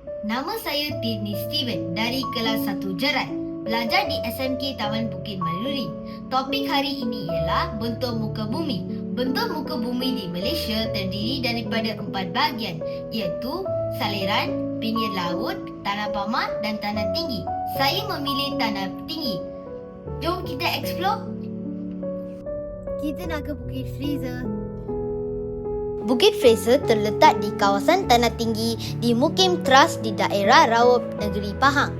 Nama saya Tini Steven dari kelas 1 Jerat. Belajar di SMK Taman Bukit Maluri. Topik hari ini ialah bentuk muka bumi. Bentuk muka bumi di Malaysia terdiri daripada empat bahagian iaitu saliran, pinggir laut, tanah pamat dan tanah tinggi. Saya memilih tanah tinggi. Jom kita explore. Kita nak ke Bukit Fraser. Bukit Fraser terletak di kawasan tanah tinggi di Mukim Trust di daerah Rawab, Negeri Pahang.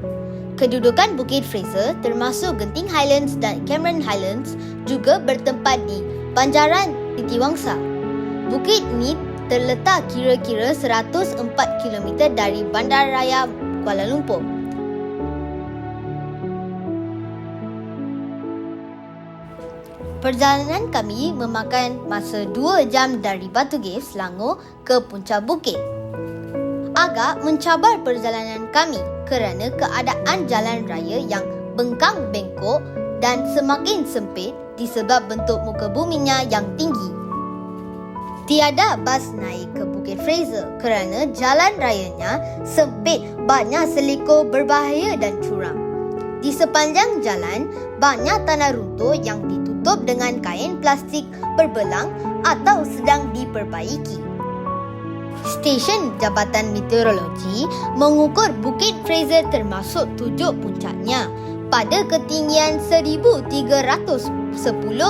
Kedudukan Bukit Fraser termasuk Genting Highlands dan Cameron Highlands juga bertempat di Banjaran Titiwangsa. Bukit ini terletak kira-kira 104 km dari Bandaraya Kuala Lumpur. Perjalanan kami memakan masa 2 jam dari Batu Cave, Selangor ke puncak bukit. Agak mencabar perjalanan kami kerana keadaan jalan raya yang bengkang bengkok dan semakin sempit disebab bentuk muka buminya yang tinggi. Tiada bas naik ke Bukit Fraser kerana jalan rayanya sempit, banyak seliko berbahaya dan curam. Di sepanjang jalan, banyak tanah runtuh yang ditutup dengan kain plastik berbelang atau sedang diperbaiki. Stesen Jabatan Meteorologi mengukur Bukit Fraser termasuk tujuh puncaknya pada ketinggian 1310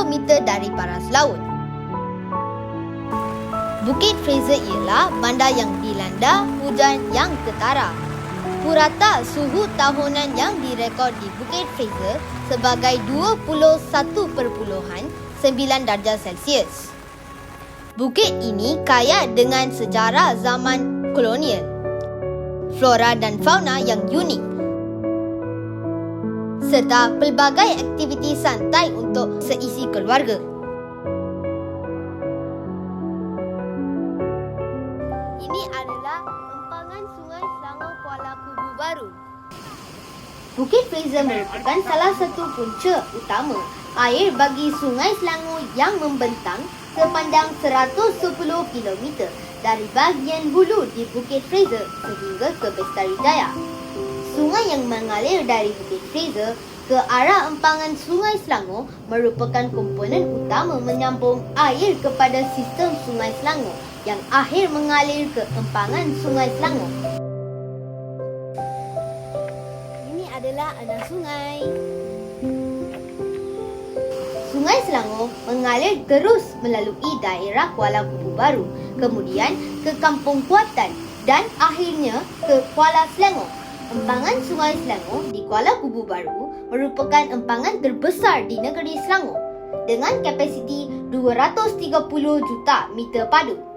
meter dari paras laut. Bukit Fraser ialah bandar yang dilanda hujan yang ketara. Purata suhu tahunan yang direkod di Bukit Fraser sebagai 21.9 darjah Celsius. Bukit ini kaya dengan sejarah zaman kolonial, flora dan fauna yang unik, serta pelbagai aktiviti santai untuk seisi keluarga. Ini adalah empangan Sungai Selangor Kuala Kubu Baru. Bukit Fraser merupakan salah satu punca utama air bagi Sungai Selangor yang membentang sepanjang 110 km dari bahagian hulu di Bukit Fraser sehingga ke Bestari Jaya. Sungai yang mengalir dari Bukit Fraser ke arah empangan Sungai Selangor merupakan komponen utama menyambung air kepada sistem Sungai Selangor yang akhir mengalir ke empangan Sungai Selangor. Ini adalah anak sungai. Sungai Selangor mengalir terus melalui daerah Kuala Kubu Baru, kemudian ke Kampung Kuatan dan akhirnya ke Kuala Selangor. Empangan Sungai Selangor di Kuala Kubu Baru merupakan empangan terbesar di negeri Selangor dengan kapasiti 230 juta meter padu.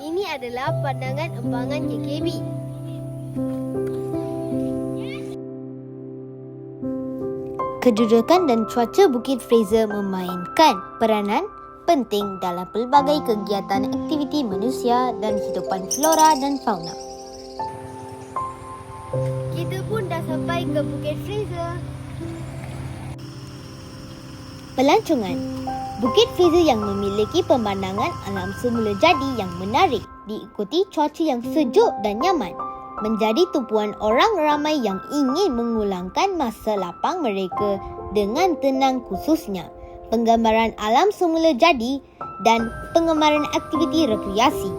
Ini adalah pandangan empangan JKB. Kedudukan dan cuaca Bukit Fraser memainkan peranan penting dalam pelbagai kegiatan aktiviti manusia dan hidupan flora dan fauna. Kita pun dah sampai ke Bukit Fraser. Pelancongan Bukit Fraser yang memiliki pemandangan alam semula jadi yang menarik diikuti cuaca yang sejuk dan nyaman menjadi tumpuan orang ramai yang ingin mengulangkan masa lapang mereka dengan tenang khususnya penggambaran alam semula jadi dan pengemaran aktiviti rekreasi.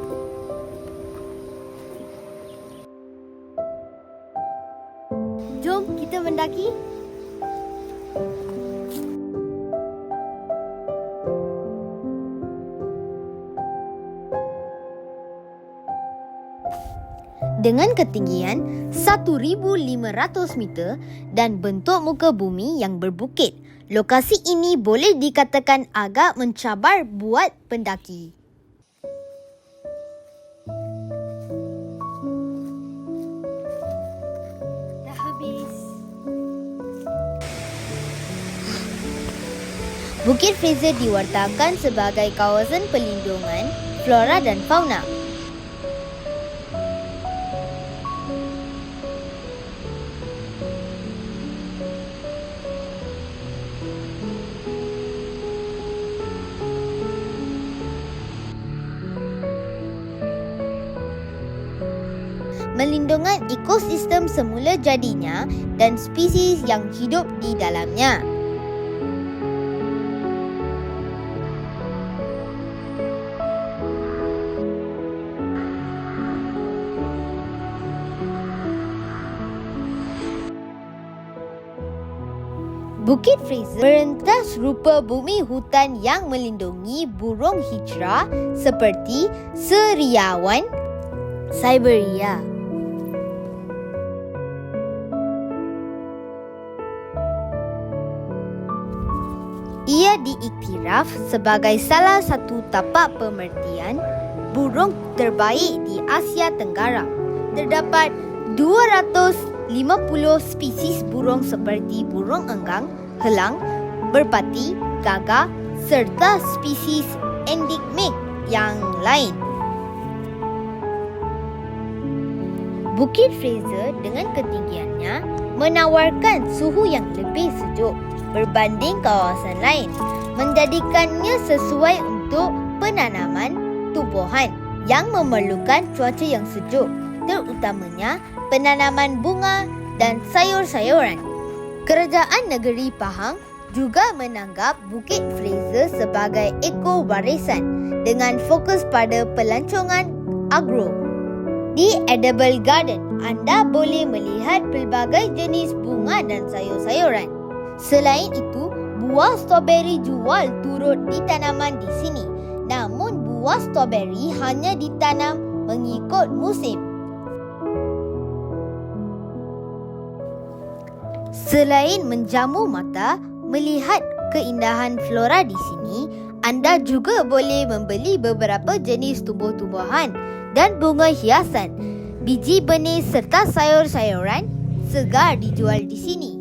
Jom kita mendaki. Dengan ketinggian 1,500 meter dan bentuk muka bumi yang berbukit, lokasi ini boleh dikatakan agak mencabar buat pendaki. Dah habis. Bukit Fraser diwartakan sebagai kawasan pelindungan flora dan fauna. Melindungan ekosistem semula jadinya dan spesies yang hidup di dalamnya. Bukit Fraser merentas rupa bumi hutan yang melindungi burung hijrah seperti seriawan, Siberia. Diiktiraf sebagai salah satu tapak pemertian burung terbaik di Asia Tenggara. Terdapat 250 spesies burung seperti burung enggang, helang, berpati, gagak serta spesies endemik yang lain. Bukit Fraser dengan ketinggiannya menawarkan suhu yang lebih sejuk berbanding kawasan lain, menjadikannya sesuai untuk penanaman tumbuhan yang memerlukan cuaca yang sejuk, terutamanya penanaman bunga dan sayur-sayuran. Kerajaan negeri Pahang juga menanggap Bukit Fraser sebagai ekowarisan dengan fokus pada pelancongan agro. Di Edible Garden, anda boleh melihat pelbagai jenis bunga dan sayur-sayuran. Selain itu, buah stroberi jual turut ditanaman di sini. Namun, buah stroberi hanya ditanam mengikut musim. Selain menjamu mata, melihat keindahan flora di sini, anda juga boleh membeli beberapa jenis tumbuh-tumbuhan dan bunga hiasan. Biji benih serta sayur-sayuran segar dijual di sini.